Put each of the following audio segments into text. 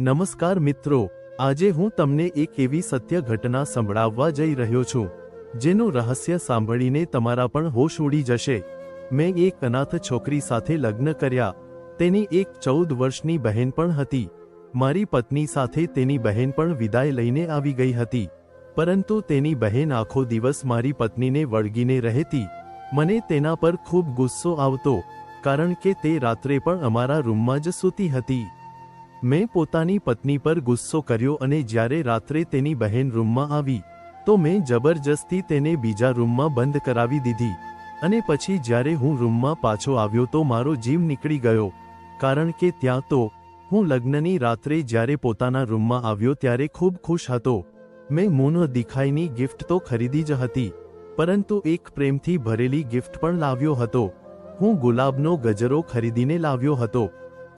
નમસ્કાર મિત્રો, આજે હું તમને એક એવી સત્ય ઘટના સંભળાવવા જઈ રહ્યો છું, જેનું રહસ્ય સાંભળીને તમારા પણ હોશ ઉડી જશે. મેં એક અનાથ છોકરી સાથે લગ્ન કર્યા, તેની એક ચૌદ વર્ષની બહેન પણ હતી. મારી પત્ની સાથે તેની બહેન પણ વિદાય લઈને આવી ગઈ હતી, પરંતુ તેની બહેન આખો દિવસ મારી પત્નીને વળગીને રહેતી. મને તેના પર ખૂબ ગુસ્સો આવતો, કારણ કે તે રાત્રે પણ અમારા રૂમમાં જ સૂતી હતી. મેં પોતાની પત્ની પર ગુસ્સો કર્યો અને જ્યારે રાત્રે તેની બહેન રૂમમાં આવી, તો મેં જબરજસ્તી તેને બીજા રૂમમાં બંધ કરાવી દીધી. અને પછી જ્યારે હું રૂમમાં પાછો આવ્યો તો મારો જીવ નીકળી ગયો. કારણ કે ત્યાં તો, હું લગ્નની રાત્રે જ્યારે પોતાના રૂમમાં આવ્યો ત્યારે ખૂબ ખુશ હતો. મેં મોનો દિખાઈની ગિફ્ટ તો ખરીદી જ હતી, પરંતુ એક પ્રેમથી ભરેલી ગિફ્ટ પણ લાવ્યો હતો. હું ગુલાબનો ગજરો ખરીદીને લાવ્યો હતો.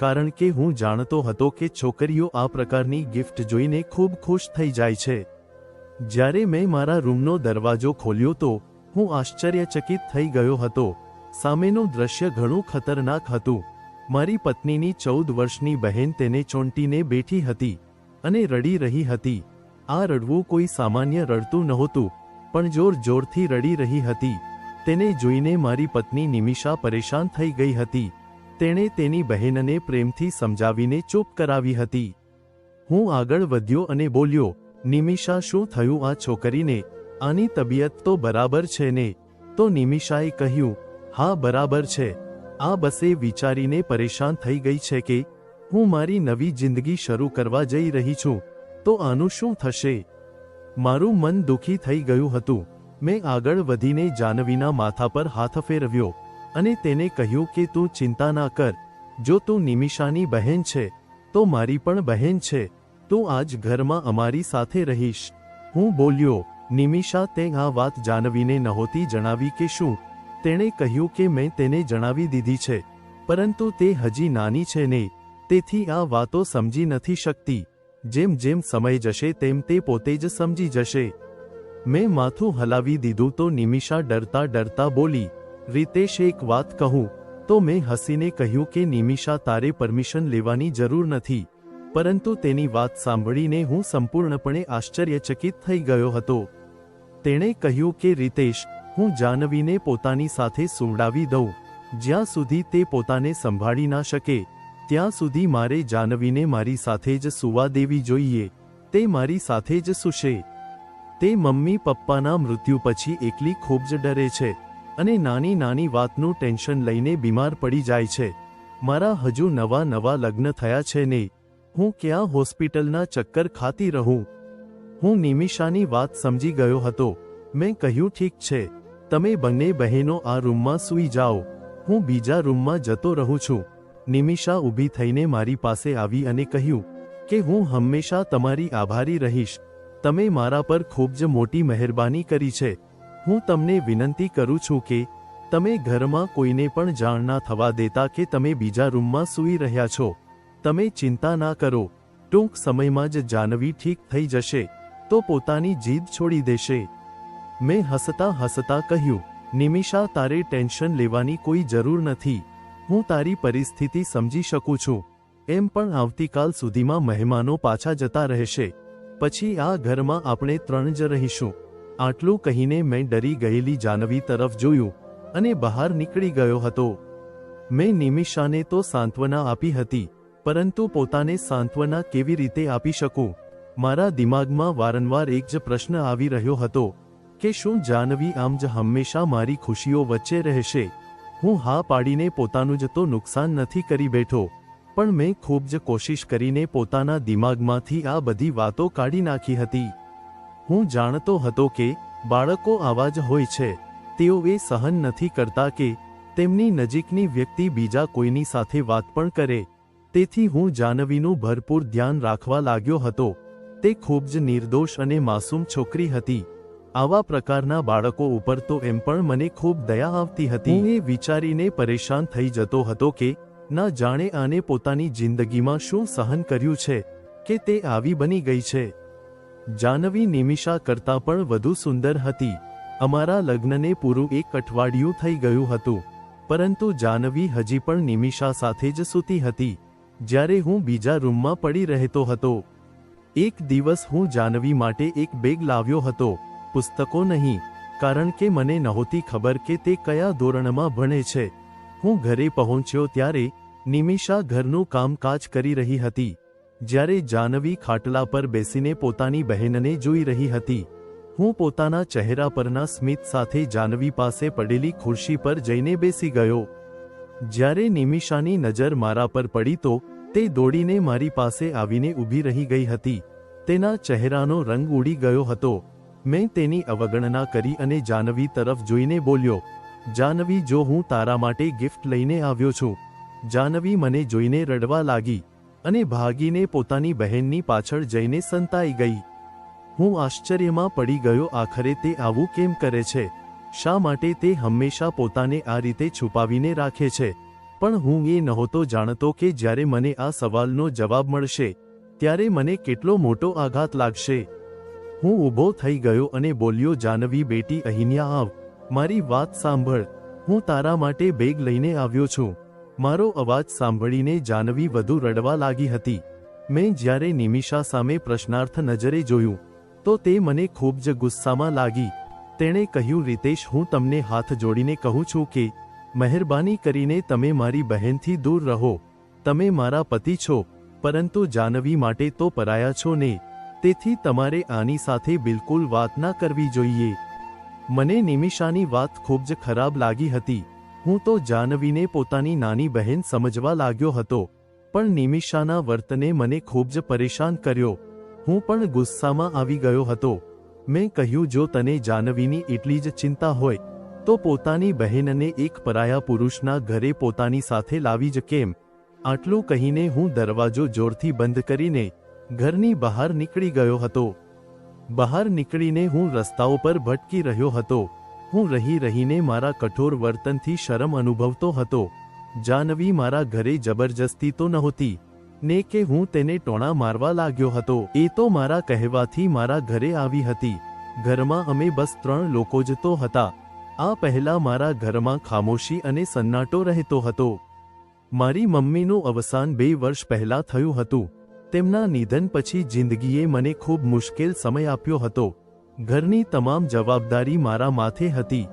કારણ કે હું જાણતો હતો કે છોકરીઓ આ પ્રકારની ગિફ્ટ જોઈને ખૂબ ખુશ થઈ જાય છે. જ્યારે મેં મારા રૂમનો દરવાજો ખોલ્યો તો હું આશ્ચર્યચકિત થઈ ગયો હતો. સામેનું દ્રશ્ય ઘણું ખતરનાક હતું. મારી પત્નીની ચૌદ વર્ષની બહેન તેને ચોંટીને બેઠી હતી અને રડી રહી હતી. આ રડવું કોઈ સામાન્ય રડતું નહોતું, પણ જોર જોરથી રડી રહી હતી. તેને જોઈને મારી પત્ની નિમિષા પરેશાન થઈ ગઈ હતી. તેણે તેની બહેનને પ્રેમથી સમજાવીને ચૂપ કરાવી હતી. હું આગળ વધ્યો અને બોલ્યો, નિમિષા, શું થયું આ છોકરીને? આની તબિયત તો બરાબર છે ને? તો નિમિષાએ કહ્યું, હા, બરાબર છે. આ બસે વિચારીને પરેશાન થઈ ગઈ છે કે, હું મારી નવી જિંદગી શરૂ કરવા જઈ રહી છું, તો આનું શું થશે? મારું મન દુઃખી થઈ ગયું હતું. મેં આગળ વધીને જાનવીના માથા પર હાથ ફેરવ્યો. અને તેને કહ્યું કે તું ચિંતા ના કર. જો તું નિમિષાની બહેન છે, તો મારી પણ બહેન છે. તું આજ ઘરમાં અમારી સાથે રહીશ. હું બોલ્યો, નિમિષા, તે આ વાત જાનવીને નહોતી જણાવી કે શું? તેણે કહ્યું કે મેં તેને જણાવી દીધી છે. પરંતુ તે હજી નાની છે ને તેથી આ વાતો સમજી નથી શકતી. જેમ જેમ સમય જશે, તેમ તે પોતે જ સમજી જશે. મેં માથું હલાવી દીધું તો નિમિષા ડરતા ડરતા બોલી રીતેશ એક વાત કહું, તો મેં હસીને કહ્યું કે નિમિષા તારે પરમિશન લેવાની જરૂર નથી. પરંતુ તેની વાત સાંભળીને હું સંપૂર્ણપણે આશ્ચર્યચકિત થઈ ગયો હતો. તેણે કહ્યું કે રીતેશ, હું જાનવીને પોતાની સાથે સુવડાવી દઉં. જ્યાં સુધી તે પોતાને સંભાળી ના શકે, ત્યાં સુધી મારે જાનવીને મારી સાથે જ સુવા દેવી જોઈએ. તે મારી સાથે જ સુશે. તે મમ્મી પપ્પાના મૃત્યુ પછી એકલી ખૂબ જ ડરે છે. અને નાની નાની વાતનું ટેન્શન લઈને બીમાર પડી જાય છે. મારા હજુ નવા નવા લગ્ન થયા છે ને. હું ક્યાં હોસ્પિટલના ચક્કર ખાતી રહું? હું નિમિષાની વાત સમજી ગયો હતો. મેં કહ્યું, ઠીક છે. તમે બંને બહેનો આ રૂમમાં સૂઈ જાઓ. હું બીજા રૂમમાં જતો રહું છું. નિમિષા ઊભી થઈને મારી પાસે આવી અને કહ્યું કે, હું હંમેશા તમારી આભારી રહીશ. તમે મારા પર ખૂબ જ મોટી મહેરબાની કરી છે. હું તમને વિનંતી કરું છું કે તમે ઘરમાં કોઈને પણ જાણ ના થવા દેતા કે તમે બીજા રૂમમાં સૂઈ રહ્યા છો. તમે ચિંતા ના કરો. ટૂંક સમયમાં જ જાનવી ઠીક થઈ જશે. તો પોતાની જીદ છોડી દેશે. મેં હસતા હસતા કહ્યું, નિમિષા, તારે ટેન્શન લેવાની કોઈ જરૂર નથી. હું તારી પરિસ્થિતિ સમજી શકું છું. એમ પણ આવતીકાલ સુધીમાં મહેમાનો પાછા જતા રહેશે. પછી આ ઘરમાં આપણે ત્રણ જ રહીશું. આટલું કહીને મેં ડરી ગયેલી જાનવી તરફ જોયું અને બહાર નીકળી ગયો હતો. મેં નિમિષાને તો સાંત્વના આપી હતી, પરંતુ પોતાને સાંત્વના કેવી રીતે આપી શકું? મારા દિમાગમાં વારંવાર એક જ પ્રશ્ન આવી રહ્યો હતો, કે શું જાનવી આમ જ હંમેશા મારી ખુશીઓ વચ્ચે રહેશે? હું હા પાડીને પોતાનું જ તો નુકસાન નથી કરી બેઠો, પણ મેં ખૂબ જ કોશિશ કરીને પોતાના દિમાગમાંથી આ બધી વાતો કાઢી નાખી હતી. હું જાણતો હતો કે બાળકો આવા જ હોય છે. તેઓ એ સહન નથી કરતા કે તેમની નજીકની વ્યક્તિ બીજા કોઈની સાથે વાત પણ કરે. તેથી હું જાનવીનું ભરપૂર ધ્યાન રાખવા લાગ્યો હતો. તે ખૂબ જ નિર્દોષ અને માસૂમ છોકરી હતી. આવા પ્રકારના બાળકો ઉપર તો એમ પણ મને ખૂબ દયા આવતી હતી. એ વિચારીને પરેશાન થઈ જતો હતો કે ના જાણે આને પોતાની જિંદગીમાં શું સહન કર્યું છે, કે તે આવી બની ગઈ છે. જાનવી નિમિષા કરતાં પણ વધુ સુંદર હતી. અમારા લગ્નને પૂરું એક અઠવાડિયું થઈ ગયું હતું. પરંતુ જાનવી હજી પણ નિમિષા સાથે જ સૂતી હતી. જ્યારે હું બીજા રૂમમાં પડી રહેતો હતો. એક દિવસ હું જાનવી માટે એક બેગ લાવ્યો હતો. પુસ્તકો નહીં, કારણ કે મને નહોતી ખબર કે તે કયા ધોરણમાં ભણે છે. હું ઘરે પહોંચ્યો ત્યારે નિમિષા ઘરનું કામકાજ કરી રહી હતી. જ્યારે જાનવી ખાટલા પર બેસીને પોતાની બહેનને જોઈ રહી હતી, હું પોતાના ચહેરા પરના સ્મિત સાથે જાનવી પાસે પડેલી ખુરશી પર જઈને બેસી ગયો. જ્યારે નિમિષાની નજર મારા પર પડી તો, તે દોડીને મારી પાસે આવીને ઊભી રહી ગઈ હતી. તેના ચહેરાનો રંગ ઉડી ગયો હતો. મેં તેની અવગણના કરી અને જાનવી તરફ જોઈને બોલ્યો, જાનવી, જો હું તારા માટે ગિફ્ટ લઈને આવ્યો છું. જાનવી મને જોઈને રડવા લાગી. અને ભાગીને પોતાની બહેનની પાછળ જઈને સંતાઈ ગઈ. હું આશ્ચર્યમાં પડી ગયો, આખરે તે આવું કેમ કરે છે? શા માટે તે હંમેશા પોતાને આ રીતે છુપાવીને રાખે છે? પણ હું એ નહોતો જાણતો કે જ્યારે મને આ સવાલનો જવાબ મળશે, ત્યારે મને કેટલો મોટો આઘાત લાગશે. હું ઊભો થઈ ગયો અને બોલ્યો, જાનવી બેટી અહીંયા આવ. મારી વાત સાંભળ. હું તારા માટે બેગ લઈને આવ્યો છું. મારો અવાજ સાંભળીને જાનવી વધુ રડવા લાગી હતી. મેં જ્યારે નિમિષા સામે પ્રશ્નાર્થ નજરે જોયું, તો તે મને ખૂબ જ ગુસ્સામાં લાગી. તેણે કહ્યું, રીતેશ, હું તમને હાથ જોડીને કહું છું કે, મહેરબાની કરીને તમે મારી બહેનથી દૂર રહો. તમે મારા પતિ છો, પરંતુ જાનવી માટે તો પરાયા છો ને. તેથી તમારે આની સાથે બિલકુલ વાત ના કરવી જોઈએ. મને નિમિષાની વાત ખૂબ જ ખરાબ લાગી હતી. હું તો જાનવીને પોતાની નાની બહેન સમજવા લાગ્યો હતો, પણ નિમિષાના વર્તને મને ખૂબ જ પરેશાન કર્યો. હું પણ ગુસ્સામાં આવી ગયો હતો. મેં કહ્યું, જો તને જાનવીની એટલી જ ચિંતા હોય, તો પોતાની બહેનને એક પરાયા પુરુષના ઘરે પોતાની સાથે લાવી જ કેમ? આટલું કહીને હું દરવાજો જોરથી બંધ કરીને ઘરની બહાર નીકળી ગયો હતો. બહાર નીકળીને હું રસ્તાઓ પર ભટકી રહ્યો હતો. હું રહી રહીને મારા કઠોર વર્તનથી શરમ અનુભવતો હતો. જાનવી મારા ઘરે જબરજસ્તી તો નહોતી. ને કે હું તેને ટોણા મારવા લાગ્યો હતો. એ તો મારા કહેવાથી મારા ઘરે આવી હતી. ઘરમાં અમે બસ ત્રણ લોકો જ તો હતા. આ પહેલા મારા ઘરમાં ખામોશી અને સન્નાટો રહેતો હતો. મારી મમ્મીનું અવસાન બે વર્ષ પહેલા થયું હતું. તેમના નિધન પછી જિંદગીએ મને ખૂબ મુશ્કેલ સમય આપ્યો હતો. ઘરની તમામ જવાબદારી મારા માથે હતી.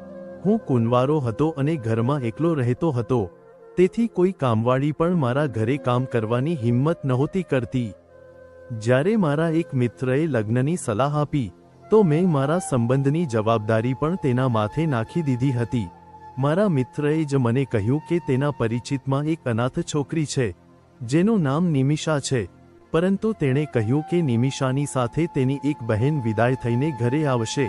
હું કુંવારો હતો અને ઘરમાં એકલો રહેતો હતો. તેથી કોઈ કામવાળી પણ મારા ઘરે કામ કરવાની હિંમત નહોતી કરતી. જ્યારે મારા એક મિત્રએ લગ્નની સલાહ આપી, તો મેં મારા સંબંધની જવાબદારી પણ તેના માથે નાખી દીધી હતી. મારા મિત્રએ જ મને કહ્યું કે તેના પરિચિતમાં એક અનાથ છોકરી છે, જેનું નામ નિમિષા છે. પરંતુ તેણે કહ્યું કે નિમિષાની સાથે તેની એક બહેન વિદાય થઈને ઘરે આવશે,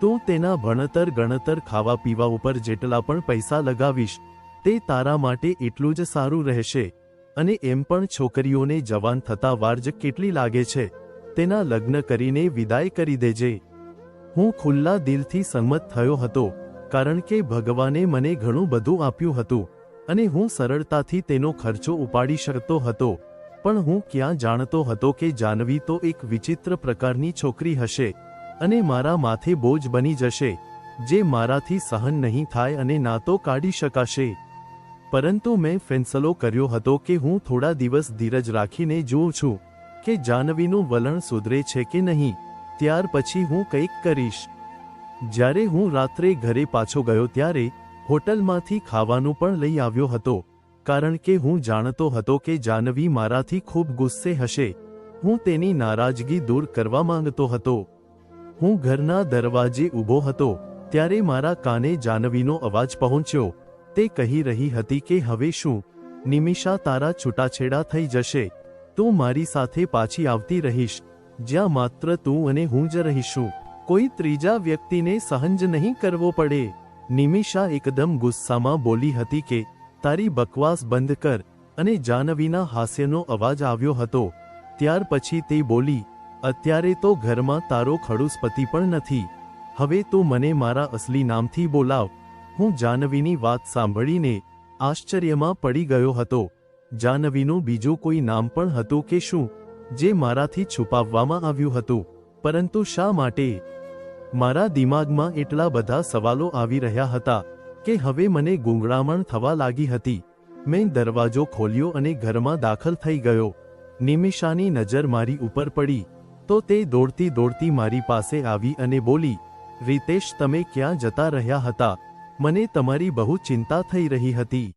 તો તેના ભણતર ગણતર ખાવા પીવા ઉપર જેટલા પણ પૈસા લગાવીશ, તે તારા માટે એટલું જ સારું રહેશે. અને એમ પણ છોકરીઓને જવાન થતા વાર્જ કેટલી લાગે છે, તેના લગ્ન કરીને વિદાય કરી દેજે. હું ખુલ્લા દિલથી સંમત થયો હતો, કારણ કે ભગવાને મને ઘણું બધું આપ્યું હતું, અને હું સરળતાથી તેનો ખર્ચો ઉપાડી શકતો હતો. પણ હું ક્યાં જાણતો હતો કે જાનવી તો એક વિચિત્ર પ્રકારની છોકરી હશે અને મારા માથે બોજ બની જશે, જે મારાથી સહન નહીં થાય અને ના તો કાઢી શકાશે. પરંતુ મેં ફેંસલો કર્યો હતો કે હું થોડા દિવસ ધીરજ રાખીને જોઉં છું કે જાનવીનું વલણ સુધરે છે કે નહીં, ત્યાર પછી હું કંઈક કરીશ. જ્યારે હું રાત્રે ઘરે પાછો ગયો ત્યારે હોટલમાંથી ખાવાનું પણ લઈ આવ્યો હતો. કારણ કે હું જાણતો હતો કે જાનવી મારાથી ખૂબ ગુસ્સે હશે. હું તેની નારાજગી દૂર કરવા માંગતો હતો. હું ઘરના દરવાજે ઊભો હતો, ત્યારે મારા કાને જાનવીનો અવાજ પહોંચ્યો. તે કહી રહી હતી કે, હવે શું? નિમિષા તારા છૂટાછેડા થઈ જશે. તું મારી સાથે પાછી આવતી રહીશ. જ્યાં માત્ર તું અને હું જ રહીશું. કોઈ ત્રીજા વ્યક્તિને સહન નહીં કરવો પડે. નિમિષા એકદમ ગુસ્સામાં બોલી હતી કે તારી બકવાસ બંધ કર અને જાનવીના હાસ્યનો અવાજ આવ્યો હતો. ત્યાર પછી તે બોલી, અત્યારે તો ઘરમાં તારો ખડૂસ પતિ પણ નથી. હવે તું મને મારા અસલી નામથી બોલાવ. હું જાનવીની વાત સાંભળીને આશ્ચર્યમાં પડી ગયો હતો. જાનવીનું બીજું કોઈ નામ પણ હતું કે શું, જે મારાથી છુપાવવામાં આવ્યું હતું. પરંતુ શા માટે? મારા દિમાગમાં એટલા બધા સવાલો આવી રહ્યા હતા. કે હવે મને ગૂંગળામણ થવા લાગી હતી. મેં દરવાજો ખોલ્યો અને ઘરમાં દાખલ થઈ ગયો. નિમિષાની નજર મારી ઉપર પડી. તો તે દોડતી દોડતી મારી પાસે આવી અને બોલી, રીતેશ, તમે ક્યાં જતા રહ્યા હતા? મને તમારી બહુ ચિંતા થઈ રહી હતી.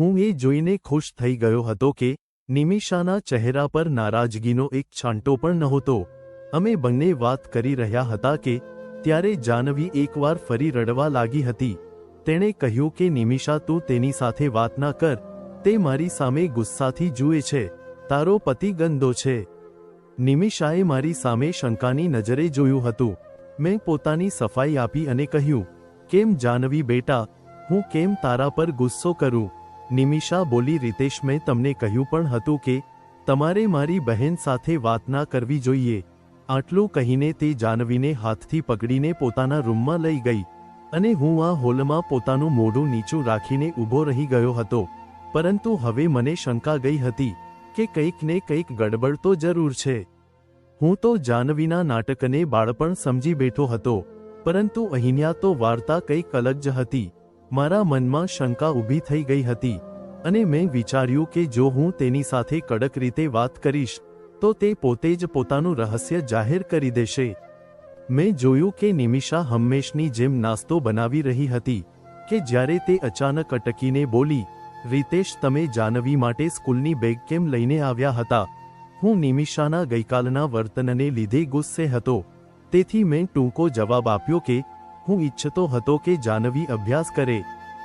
હું એ જોઈને ખુશ થઈ ગયો હતો કે, નિમિષાના ચહેરા પર નારાજગીનો એક છાંટો પણ નહોતો. અમે બંને વાત કરી રહ્યા હતા કે, ત્યારે જાનવી એકવાર ફરી રડવા લાગી હતી. તેણે કહ્યું કે, નિમિષા, તું તેની સાથે વાત ના કર. તે મારી સામે ગુસ્સાથી જુએ છે. તારો પતિ ગંદો છે. નિમિષાએ મારી સામે શંકાની નજરે જોયું હતું. મેં પોતાની સફાઈ આપી અને કહ્યું, કેમ જાનવી બેટા? હું કેમ તારા પર ગુસ્સો કરું? નિમિષા બોલી, રીતેશ, મેં તમને કહ્યું પણ હતું કે, તમારે મારી બહેન સાથે વાત ના કરવી જોઈએ. આટલું કહીને તે જાનવીને હાથથી પકડીને પોતાના રૂમમાં લઈ ગઈ. અને હું આ હોલમાં પોતાનું મોઢું નીચું રાખીને ઊભો રહી ગયો હતો. પરંતુ હવે મને શંકા ગઈ હતી કે કંઈક ને કંઈક ગડબડ તો જરૂર છે. હું તો જાનવીના નાટકને બાળપણ સમજી બેઠો હતો, પરંતુ અહીંયા તો વાર્તા કંઈક અલગ જ હતી. મારા મનમાં શંકા ઊભી થઈ ગઈ હતી, અને મેં વિચાર્યું કે જો હું તેની સાથે કડક રીતે વાત કરીશ, તો તે પોતે જ પોતાનું રહસ્ય જાહેર કરી દેશે. મેં જોયું કે નિમિષા હંમેશની જેમ નાસ્તો બનાવી રહી હતી, કે જ્યારે તે અચાનક અટકીને બોલી, રીતેશ, તમે જાનવી માટે સ્કૂલની બેગ કેમ લઈને આવ્યા હતા? હું નિમિષાના ગઈકાલના વર્તનને લીધે ગુસ્સે હતો. તેથી મેં ટૂંકો જવાબ આપ્યો કે, હું ઈચ્છતો હતો કે જાનવી અભ્યાસ કરે.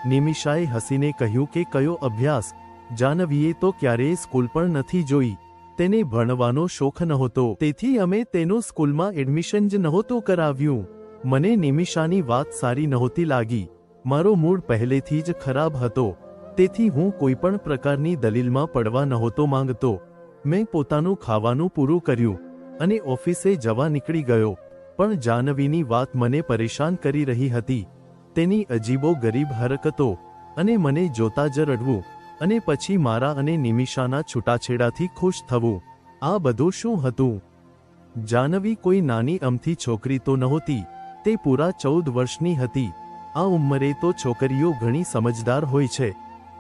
નિમિષાએ હસીને કહ્યું કે, કયો અભ્યાસ? જાનવીએ તો ક્યારેય સ્કૂલ પણ નથી જોઈ. તેને ભણવાનો શોખ નહોતો. તેથી અમે તેનું સ્કૂલમાં એડમિશન જ નહોતું કરાવ્યું. મને નિમિષાની વાત સારી નહોતી લાગી. મારો મૂડ પહેલેથી જ ખરાબ હતો. તેથી હું કોઈ પણ પ્રકારની દલીલમાં પડવા નહોતો માંગતો. મેં પોતાનું ખાવાનું પૂરું કર્યું અને ઓફિસે જવા નીકળી ગયો. પણ જાનવીની વાત મને પરેશાન કરી રહી હતી. તેની અજીબો ગરીબ હરકતો અને મને જોતા જ રડવું. અને પછી મારા અને નિમિષાના છૂટાછેડાથી ખુશ થવું. આ બધું શું હતું? જાનવી કોઈ નાની અમથી છોકરી તો નહોતી, તે પૂરા ચૌદ વર્ષની હતી. આ ઉંમરે તો છોકરીઓ ઘણી સમજદાર હોય છે.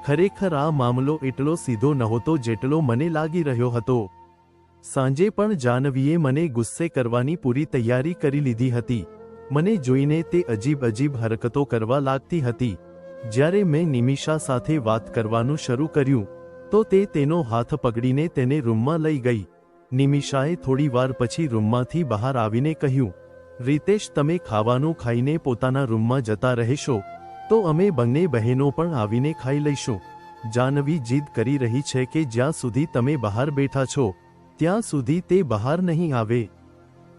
ખરેખર આ મામલો એટલો સીધો નહોતો જેટલો મને લાગી રહ્યો હતો. સાંજે પણ જાનવીએ મને ગુસ્સે કરવાની પૂરી તૈયારી કરી લીધી હતી. મને જોઈને તે અજીબ અજીબ હરકતો કરવા લાગતી હતી. જ્યારે મેં નિમિષા સાથે વાત કરવાનું શરૂ કર્યું, તો તે તેનો હાથ પકડીને તેને રૂમમાં લઈ ગઈ. નિમિષાએ થોડીવાર પછી રૂમમાંથી બહાર આવીને કહ્યું, રીતેશ, તમે ખાવાનું ખાઈને પોતાના રૂમમાં જતા રહેશો, તો અમે બંને બહેનો પણ આવીને ખાઈ લઈશું. જાનવી જીદ કરી રહી છે કે જ્યાં સુધી તમે બહાર બેઠા છો, ત્યાં સુધી તે બહાર નહીં આવે.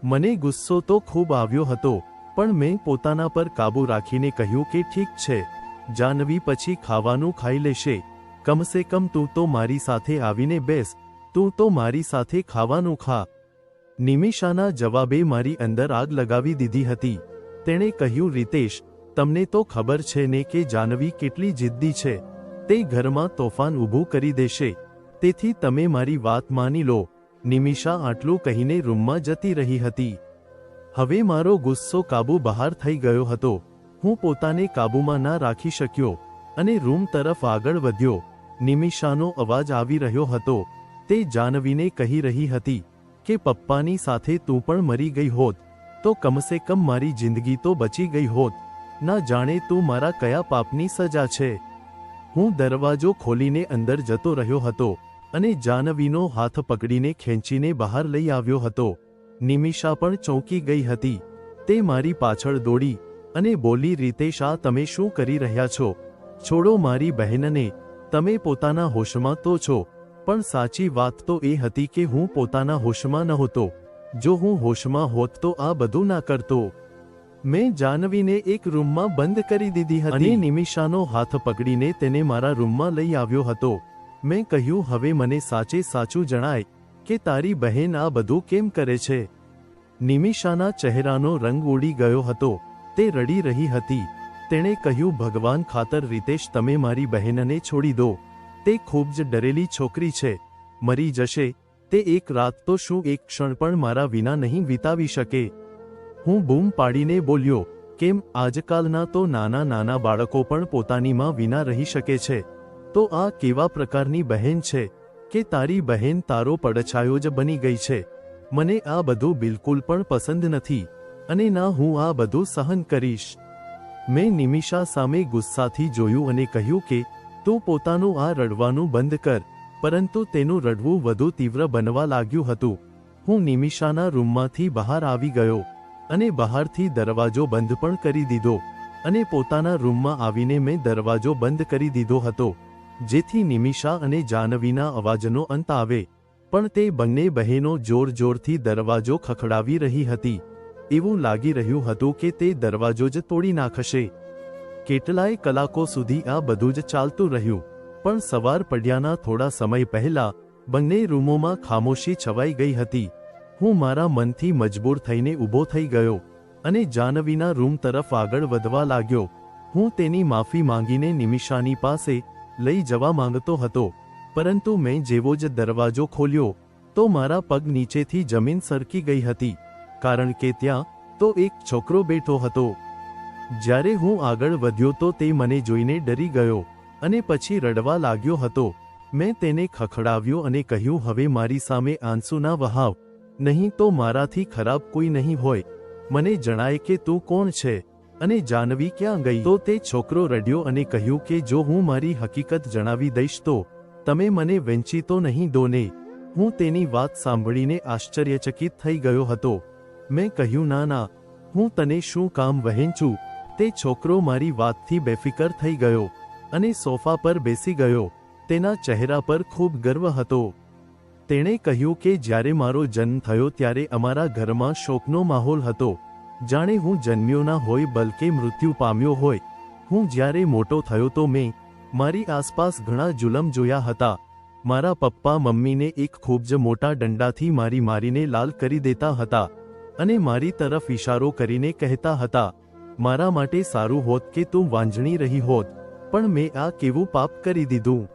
મને ગુસ્સો તો ખૂબ આવ્યો હતો, પણ મેં પોતાના પર કાબૂ રાખીને કહ્યું કે ઠીક છે. જાનવી પછી ખાવાનું ખાઈ લેશે. કમસે કમ તું તો મારી સાથે આવીને બેસ. તું તો મારી સાથે ખાવાનું ખા. નિમિષાના જવાબે મારી અંદર આગ લગાવી દીધી હતી. તેણે કહ્યું, રીતેશ, તમને તો ખબર છે ને કે જાનવી કેટલી જિદ્દી છે. તે ઘરમાં તોફાન ઊભું કરી દેશે. તેથી તમે મારી વાત માની લો. નિમિષા આટલું કહીને રૂમમાં જતી રહી હતી. હવે મારો ગુસ્સો કાબુ બહાર થઈ ગયો હતો. હું પોતાને કાબૂમાં ના રાખી શક્યો અને રૂમ તરફ આગળ વધ્યો. નિમિષાનો અવાજ આવી રહ્યો હતો. તે જાનવીને કહી રહી હતી કે, પપ્પાની સાથે તું પણ મરી ગઈ હોત, તો કમસે કમ મારી જિંદગી તો બચી ગઈ હોત. ના જાણે તું મારા કયા પાપની સજા છે. હું દરવાજો ખોલીને અંદર જતો રહ્યો હતો અને જાનવીનો હાથ પકડીને ખેંચીને બહાર લઈ આવ્યો હતો. નિમિષા પણ ચોંકી ગઈ હતી. તે મારી પાછળ દોડી અને બોલી રીતેશ આ તમે શું કરી રહ્યા છો? છોડો મારી બહેનને, તમે પોતાના હોશમાં તો છો, પણ સાચી વાત તો એ હતી કે હું પોતાના હોશમાં નહોતો. જો હું હોશમાં હોત તો આ બધું ના કરતો. મેં જાનવીને એક રૂમમાં બંધ કરી દીધી હતી. અને નિમિષાનો હાથ પકડીને તેને મારા રૂમમાં લઈ આવ્યો હતો. મેં કહ્યું, હવે મને સાચે સાચું જણાય કે તારી બહેન આ બધું કેમ કરે છે? નિમિષાના ચહેરાનો રંગ ઉડી ગયો હતો. તે રડી રહી હતી. તેણે કહ્યું, ભગવાન ખાતર રીતેશ તમે મારી બહેનને છોડી દો. તે ખૂબ જ ડરેલી છોકરી છે. મરી જશે. તે એક રાત તો શું એક ક્ષણ પણ મારા વિના નહીં વિતાવી શકે હું બૂમ પાડીને બોલ્યો, કેમ આજકાલના તો નાના નાના બાળકો પણ પોતાની માં વિના રહી શકે છે? તો આ કેવા પ્રકારની બહેન છે? કે તારી બહેન તારો પડછાયો જ બની ગઈ છે? મને આ બધું બિલકુલ પણ પસંદ નથી. અને ના હું આ બધું સહન કરીશ. મેં નિમિષા સામે ગુસ્સાથી જોયું અને કહ્યું કે, તું પોતાનું આ રડવાનું બંધ કર. પરંતુ તેનું રડવું વધુ તીવ્ર બનવા લાગ્યું હતું. હું નિમિષાના રૂમમાંથી બહાર આવી ગયો અને બહારથી દરવાજો બંધ પણ કરી દીધો અને પોતાના રૂમમાં આવીને મેં દરવાજો બંધ કરી દીધો હતો, જેથી નિમિષા અને જાનવીના અવાજનો અંત આવે. પણ તે બંને બહેનો જોર જોરથી દરવાજો ખખડાવી રહી હતી. એવું લાગી રહ્યું હતું કે તે દરવાજો જ તોડી નાખશે. કેટલાય કલાકો સુધી આ બધું જ ચાલતું રહ્યું, પણ સવાર પડ્યાના થોડા સમય પહેલા બંને રૂમોમાં ખામોશી છવાઈ ગઈ હતી. હું મારા મનથી મજબૂર થઈને ઊભો થઈ ગયો અને જાનવીના રૂમ તરફ આગળ વધવા લાગ્યો. હું તેની માફી માંગીને નિમિષાની પાસે લઈ જવા માંગતો હતો, પરંતુ મેં જેવો જ દરવાજો ખોલ્યો, તો મારા પગ નીચેથી જમીન સરકી ગઈ હતી. કારણ કે ત્યાં તો એક છોકરો બેઠો હતો. જ્યારે હું આગળ વધ્યો તો તે મને જોઈને ડરી ગયો અને પછી રડવા લાગ્યો હતો. મેં તેને ખખડાવ્યો અને કહ્યું, હવે મારી સામે આંસુ ના વહાવ. નહીં તો મારાથી ખરાબ કોઈ નહીં હોય. મને જણાય કે તું કોણ છે અને જાનવી ક્યાં ગઈ? તો તે છોકરો રડ્યો અને કહ્યું કે, જો હું મારી હકીકત જણાવી દઈશ તો તમે મને વેંચી તો નહીં દોને હું તેની વાત સાંભળીને આશ્ચર્યચકિત થઈ ગયો હતો. મેં કહ્યું, ના ના, હું તને શું કામ વહેંચું તે છોકરો મારી વાતથી બેફિકર થઈ ગયો અને સોફા પર બેસી ગયો. તેના ચહેરા પર ખૂબ ગર્વ હતો. તેણે કહ્યું કે જ્યારે મારો જન્મ થયો ત્યારે અમારા ઘરમાં શોકનો માહોલ હતો. જાણે હું જન્મ્યો ના હોય, બલકે મૃત્યુ પામ્યો હોય. હું જ્યારે મોટો થયો તો મેં મારી આસપાસ ઘણા જુલમ જોયા હતા. મારા પપ્પા મમ્મીને એક ખૂબ જ મોટા દંડાથી મારી મારીને લાલ કરી દેતા હતા. અને મારી તરફ ઇશારો કરીને કહેતા હતા, મારા માટે સારું હોત કે તું વાંજણી રહી હોત, પણ મેં આ કેવું પાપ કરી દીધું?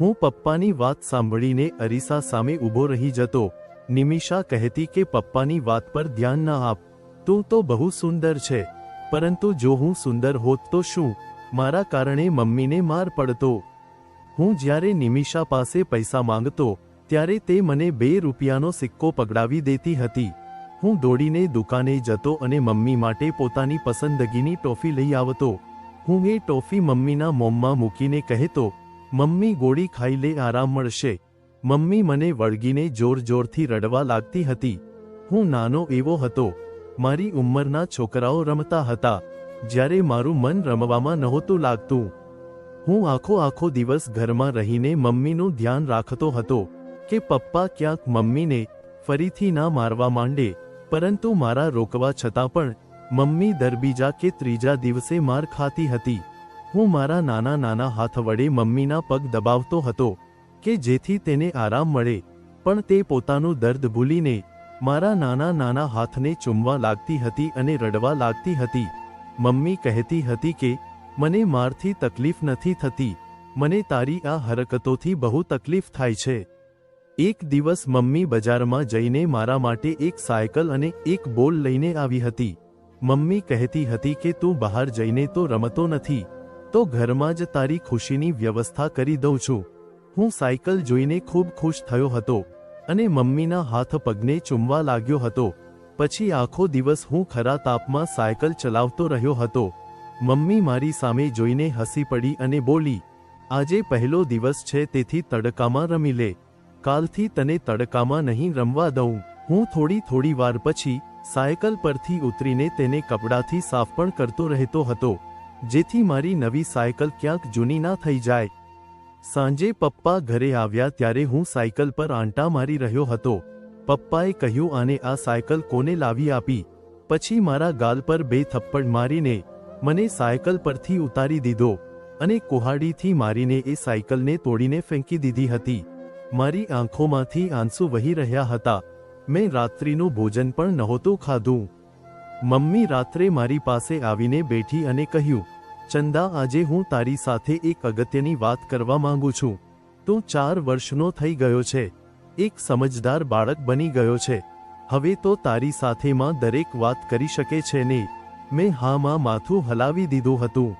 હું પપ્પાની વાત સાંભળીને અરીસા સામે ઊભો રહી જતો, નિમિષા કહેતી કે પપ્પાની વાત પર ધ્યાન ના આપ, તું તો બહુ સુંદર છે, પરંતુ જો હું સુંદર હોત તો શું? મારા કારણે મમ્મીને માર પડતો. હું જ્યારે નિમિષા પાસે પૈસા માંગતો, ત્યારે તે મને બે રૂપિયાનો સિક્કો પકડાવી દેતી હતી. હું દોડીને દુકાને જતો અને મમ્મી માટે પોતાની પસંદગીની ટોફી લઈ આવતો. હું એ ટોફી મમ્મીના મોંમાં મૂકીને કહેતો, મમ્મી ગોળી ખાઈ લે, આરામ મળશે. મમ્મી મને વળગીને જોર જોરથી રડવા લાગતી હતી. હું નાનો એવો હતો. મારી ઉંમરના છોકરાઓ રમતા હતા. જ્યારે મારું મન રમવામાં નહોતું લાગતું. હું આખો આખો દિવસ ઘરમાં રહીને મમ્મીનું ધ્યાન રાખતો હતો કે પપ્પા ક્યાંક મમ્મીને ફરીથી ના મારવા માંડે. પરંતુ મારા રોકવા છતાં પણ, મમ્મી દર બીજા કે ત્રીજા દિવસે માર ખાતી હતી. હું મારા નાના નાના હાથ વડે મમ્મીના પગ દબાવતો હતો, કે જેથી તેને આરામ મળે, પણ તે પોતાનું દર્દ ભૂલીને, મારા નાના નાના હાથને ચૂમવા લાગતી હતી અને રડવા લાગતી હતી. મમ્મી કહેતી હતી કે, મને મારથી તકલીફ નથી થતી. મને તારી આ હરકતોથી બહુ તકલીફ થાય છે. એક દિવસ મમ્મી બજારમાં જઈને મારા માટે એક સાયકલ અને એક બોલ લઈને આવી હતી. મમ્મી કહેતી હતી કે, તું બહાર જઈને તો રમતો નથી, તો ઘરમાં જ તારી ખુશીની વ્યવસ્થા કરી દઉં છું. હું સાયકલ જોઈને ખૂબ ખુશ થયો હતો અને મમ્મીના હાથ પગને ચૂમવા લાગ્યો હતો. પછી આખો દિવસ હું ખરા તાપમાં સાયકલ ચલાવતો રહ્યો હતો. મમ્મી મારી સામે જોઈને હસી પડી અને બોલી, આજે પહેલો દિવસ છે, તેથી તડકામાં રમી લે. કાલથી તને તડકામાં નહીં રમવા દઉં. હું થોડી થોડી વાર પછી સાયકલ પરથી ઉતરીને તેને કપડાથી સાફ પણ કરતો રહેતો હતો, જેથી મારી નવી સાયકલ ક્યાંક જૂની ના થઈ જાય. સાંજે પપ્પા ઘરે આવ્યા ત્યારે હું સાયકલ પર આંટા મારી રહ્યો હતો. પપ્પાએ કહ્યું, આને આ સાયકલ કોને લાવી આપી? પછી મારા ગાલ પર બે થપ્પડ મારીને મને સાયકલ પરથી ઉતારી દીધો અને કુહાડીથી મારીને એ સાયકલને તોડીને ફેંકી દીધી હતી. મારી આંખોમાંથી આંસુ વહી રહ્યા હતા. મેં રાત્રિનું ભોજન પણ નહોતું ખાધું. મમ્મી રાત્રે મારી પાસે આવીને બેઠી અને કહ્યું, ચંદા, આજે હું તારી સાથે એક અગત્યની વાત કરવા માંગુ છું. તું ચાર વર્ષનો થઈ ગયો છે. એક સમજદાર બાળક બની ગયો છે. હવે તો તારી સાથેમાં દરેક વાત કરી શકે છે ને. મેં હામાં માથું હલાવી દીધું હતું.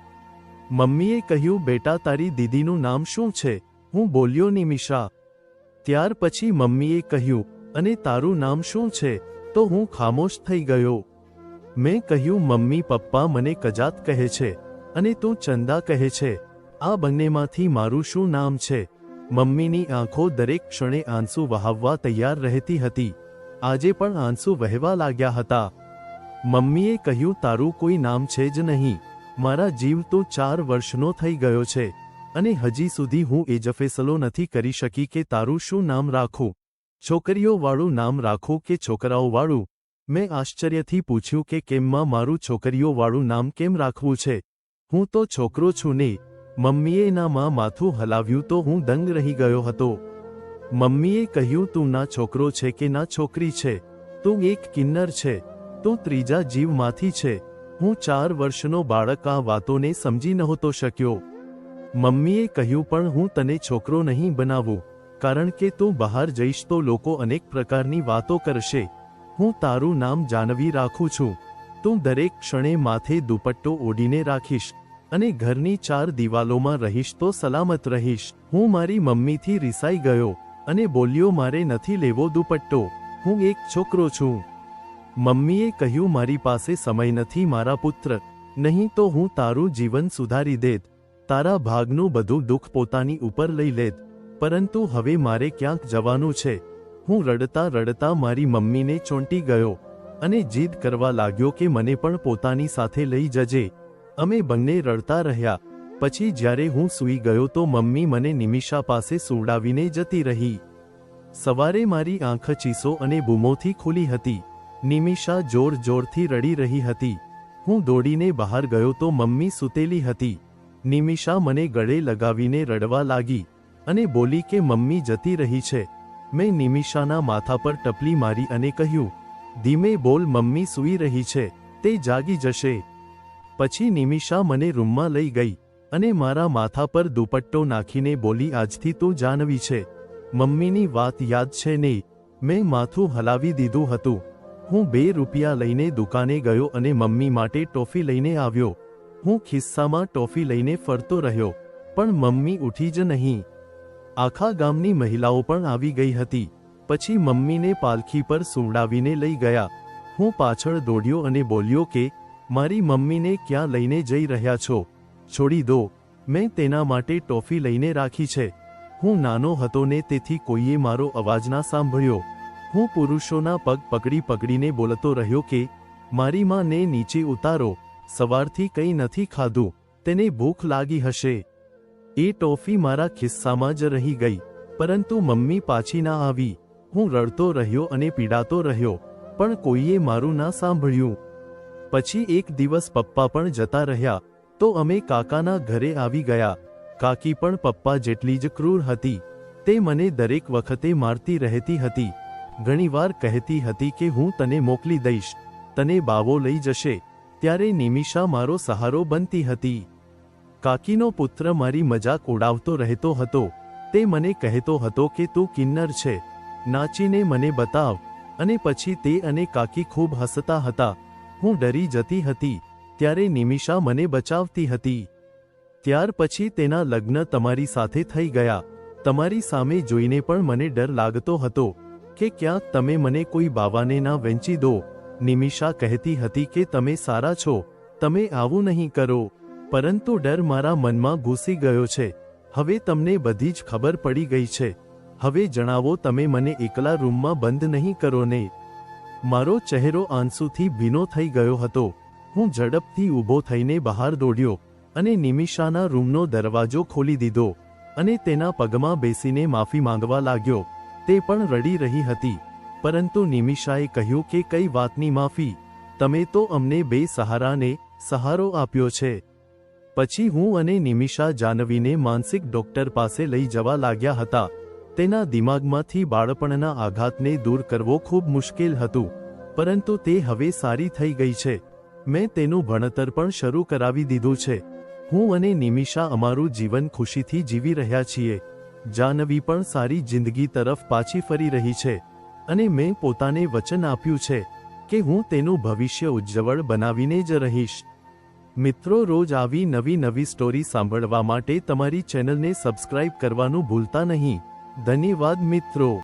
મમ્મીએ કહ્યું, બેટા, તારી દીદીનું નામ શું છે? હું બોલ્યો નિમિષા ત્યાર પછી મમ્મીએ કહ્યું, અને તારું નામ શું છે? તો હું ખામોશ થઈ ગયો. મેં કહ્યું, મમ્મી, પપ્પા મને કજાત કહે છે અને તું ચંદા કહે છે. આ બંનેમાંથી મારું શું નામ છે? મમ્મીની આંખો દરેક ક્ષણે આંસુ વહાવવા તૈયાર રહેતી હતી. આજે પણ આંસુ વહેવા લાગ્યા હતા. મમ્મીએ કહ્યું, તારું કોઈ નામ છે જ નહીં. મારા જીવ તો ચાર વર્ષનો થઈ ગયો છે. અને હજી સુધી હું એ જ ફેસલો નથી કરી શકી કે તારું શું નામ રાખું? છોકરીઓવાળું નામ રાખું કે છોકરાઓવાળું? મેં આશ્ચર્યથી પૂછ્યું કે કેમમાં મારું છોકરીઓવાળું નામ કેમ રાખવું છે? હું તો છોકરો છું ને, મમ્મીએ ના માં માથું હલાવ્યું તો હું દંગ રહી ગયો હતો. મમ્મીએ કહ્યું, તું ના છોકરો છે કે ના છોકરી છે? તું એક કિન્નર છે. તું ત્રીજા જીવમાંથી છે. હું ચાર વર્ષનો બાળક આ વાતોને સમજી નહોતો શક્યો. મમ્મીએ કહ્યું, પણ હું તને છોકરો નહીં બનાવું, કારણ કે તું બહાર જઈશ તો લોકો અનેક પ્રકારની વાતો કરશે. હું તારું નામ જાનવી રાખું છું. તું દરેક ક્ષણે માથે દુપટ્ટો ઓઢીને રાખીશ અને ઘરની ચાર દિવાલોમાં રહીશ તો સલામત રહીશ. હું મારી મમ્મીથી રિસાઈ ગયો અને બોલ્યો, મારે નથી લેવો દુપટ્ટો. હું એક છોકરો છું. મમ્મીએ કહ્યું, મારી પાસે સમય નથી, મારા પુત્ર. નહીં તો હું તારું જીવન સુધારી દેત. તારા ભાગનું બધું દુઃખ પોતાની ઉપર લઈ લેત, પરંતુ હવે મારે ક્યાંક જવાનું છે. હું રડતા રડતા મારી મમ્મીને ચોંટી ગયો અને જીદ કરવા લાગ્યો કે મને પણ પોતાની સાથે લઈ જજે. અમે બંને રડતા રહ્યા. પછી જ્યારે હું સૂઈ ગયો તો મમ્મી મને નિમિષા પાસે સુવડાવીને જતી રહી. સવારે મારી આંખ ચીસો અને બૂમોથી ખુલી હતી. નિમિષા જોર જોરથી રડી રહી હતી. હું દોડીને બહાર ગયો તો મમ્મી સૂતેલી હતી. નિમિષા મને ગળે લગાવીને રડવા લાગી અને બોલી કે, મમ્મી જતી રહી છે. મેં નિમિષાના માથા પર ટપલી મારી અને કહ્યું, ધીમે બોલ, મમ્મી સૂઈ રહી છે, તે જાગી જશે. પછી નિમિષા મને રૂમમાં લઈ ગઈ અને મારા માથા પર દુપટ્ટો નાખીને બોલી, આજથી તું જાનવી છે. મમ્મીની વાત યાદ છે ને? મેં માથું હલાવી દીધું હતું. હું બે રૂપિયા લઈને દુકાને ગયો અને મમ્મી માટે ટોફી લઈને આવ્યો. હું ખિસ્સામાં ટોફી લઈને ફરતો રહ્યો, પણ મમ્મી ઉઠી જ નહીં. આખા ગામની મહિલાઓ પણ આવી ગઈ હતી. પછી મમ્મીને પાલખી પર સુવડાવીને લઈ ગયા. હું પાછળ દોડ્યો અને બોલ્યો કે, મારી મમ્મીને ક્યાં લઈને જઈ રહ્યા છો? છોડી દો. મેં તેના માટે ટોફી લઈને રાખી છે. હું નાનો હતો ને તેથી કોઈએ મારો અવાજ ના સાંભળ્યો. હું પુરુષોના પગ પકડી પકડીને બોલતો રહ્યો કે, મારી માને નીચે ઉતારો. સવારથી કંઈ નથી ખાધું, તેને ભૂખ લાગી હશે. એ ટોફી મારા ખિસ્સામાં જ રહી ગઈ, પરંતુ મમ્મી પાછી ના આવી. હું રડતો રહ્યો અને પીડાતો રહ્યો, પણ કોઈએ મારું ના સાંભળ્યું. પછી એક દિવસ પપ્પા પણ જતા રહ્યા, તો અમે કાકાના ઘરે આવી ગયા. કાકી પણ પપ્પા જેટલી જ ક્રૂર હતી. તે મને દરેક વખતે મારતી રહેતી હતી. ઘણીવાર કહેતી હતી કે હું તને મોકલી દઈશ, તને બાવો લઈ જશે. ત્યારે નિમિષા મારો સહારો બનતી હતી. કાકીનો પુત્ર મારી મજાક ઉડાવતો રહેતો હતો. તે મને કહેતો હતો કે તું કિન્નર છે. નાચીને મને બતાવ. અને પછી તે અને કાકી ખૂબ હસતા હતા. હું ડરી જતી હતી. ત્યારે નિમિષા મને બચાવતી હતી. ત્યાર પછી તેના લગ્ન તમારી સાથે થઈ ગયા. તમારી સામે જોઈને પણ મને ડર લાગતો હતો કે ક્યાંક તમે મને કોઈ બાવાને ના વેંચી દો. નિમિષા કહેતી હતી કે તમે સારા છો, તમે આવું નહીં કરો, પરંતુ ડર મારા મનમાં ઘૂસી ગયો છે. હવે તમને બધી જ ખબર પડી ગઈ છે. હવે જણાવો તમે મને એકલા રૂમમાં બંધ નહીં કરો ને. મારો ચહેરો આંસુથી ભીનો થઈ ગયો હતો. હું ઝડપથી ઊભો થઈને બહાર દોડ્યો અને નિમિષાના રૂમનો દરવાજો ખોલી દીધો અને તેના પગમાં બેસીને માફી માંગવા લાગ્યો. તે પણ રડી રહી હતી. પરંતુ નિમિષાએ કહ્યું કે કઈ વાતની માફી? તમે તો અમને બે સહારાને સહારો આપ્યો છે. પછી હું અને નિમિષા જાનવીને માનસિક ડોક્ટર પાસે લઈ જવા લાગ્યા હતા. તેના દિમાગમાંથી બાળપણના આઘાતને દૂર કરવો ખૂબ મુશ્કેલ હતું. પરંતુ તે હવે સારી થઈ ગઈ છે. મેં તેનું ભણતર પણ શરૂ કરાવી દીધું છે. હું અને નિમિષા અમારું જીવન ખુશીથી જીવી રહ્યા છીએ. જાનવી પણ સારી જિંદગી તરફ પાછી ફરી રહી છે. અને મેં પોતાને વચન આપ્યું છે કે હું તેનું ભવિષ્ય ઉજ્જવળ બનાવીને જ રહીશ. મિત્રો, રોજ આવી નવી નવી સ્ટોરી સાંભળવા માટે તમારી ચેનલને સબસ્ક્રાઇબ કરવાનું ભૂલતા નહીં. ધન્યવાદ મિત્રો.